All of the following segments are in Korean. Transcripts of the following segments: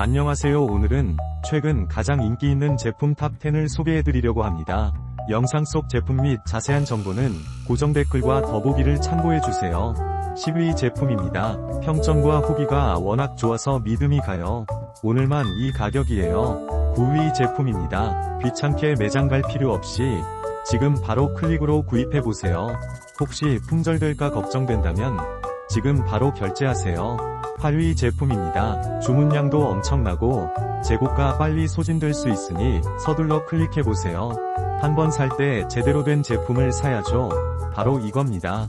안녕하세요 오늘은 최근 가장 인기 있는 제품 탑10을 소개해드리려고 합니다. 영상 속 제품 및 자세한 정보는 고정 댓글과 더보기를 참고해주세요. 10위 제품입니다. 평점과 후기가 워낙 좋아서 믿음이 가요. 오늘만 이 가격이에요. 9위 제품입니다. 귀찮게 매장 갈 필요 없이 지금 바로 클릭으로 구입해보세요. 혹시 품절될까 걱정된다면 지금 바로 결제하세요. 8위 제품입니다. 주문량도 엄청나고 재고가 빨리 소진될 수 있으니 서둘러 클릭해보세요. 한번 살 때 제대로 된 제품을 사야죠. 바로 이겁니다.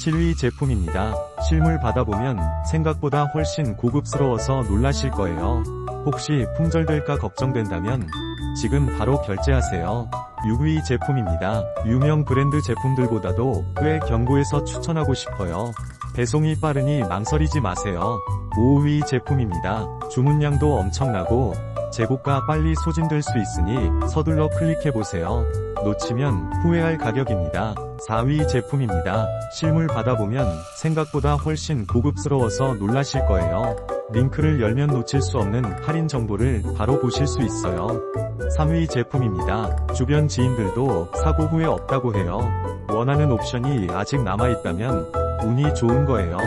7위 제품입니다. 실물 받아보면 생각보다 훨씬 고급스러워서 놀라실 거예요. 혹시 품절될까 걱정된다면 지금 바로 결제하세요. 6위 제품입니다. 유명 브랜드 제품들보다도 꽤 견고해서 추천하고 싶어요. 배송이 빠르니 망설이지 마세요. 5위 제품입니다. 주문량도 엄청나고 재고가 빨리 소진될 수 있으니 서둘러 클릭해보세요. 놓치면 후회할 가격입니다. 4위 제품입니다. 실물 받아보면 생각보다 훨씬 고급스러워서 놀라실 거예요. 링크를 열면 놓칠 수 없는 할인 정보를 바로 보실 수 있어요. 3위 제품입니다. 주변 지인들도 사고 후에 없다고 해요. 원하는 옵션이 아직 남아있다면 운이 좋은 거예요.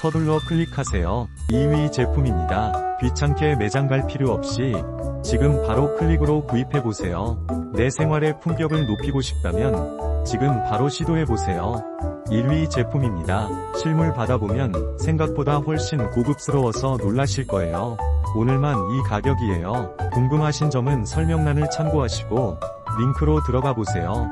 서둘러 클릭하세요. 2위 제품입니다. 귀찮게 매장 갈 필요 없이 지금 바로 클릭으로 구입해보세요. 내 생활의 품격을 높이고 싶다면 지금 바로 시도해보세요. 1위 제품입니다. 실물 받아보면 생각보다 훨씬 고급스러워서 놀라실 거예요. 오늘만 이 가격이에요. 궁금하신 점은 설명란을 참고하시고 링크로 들어가 보세요.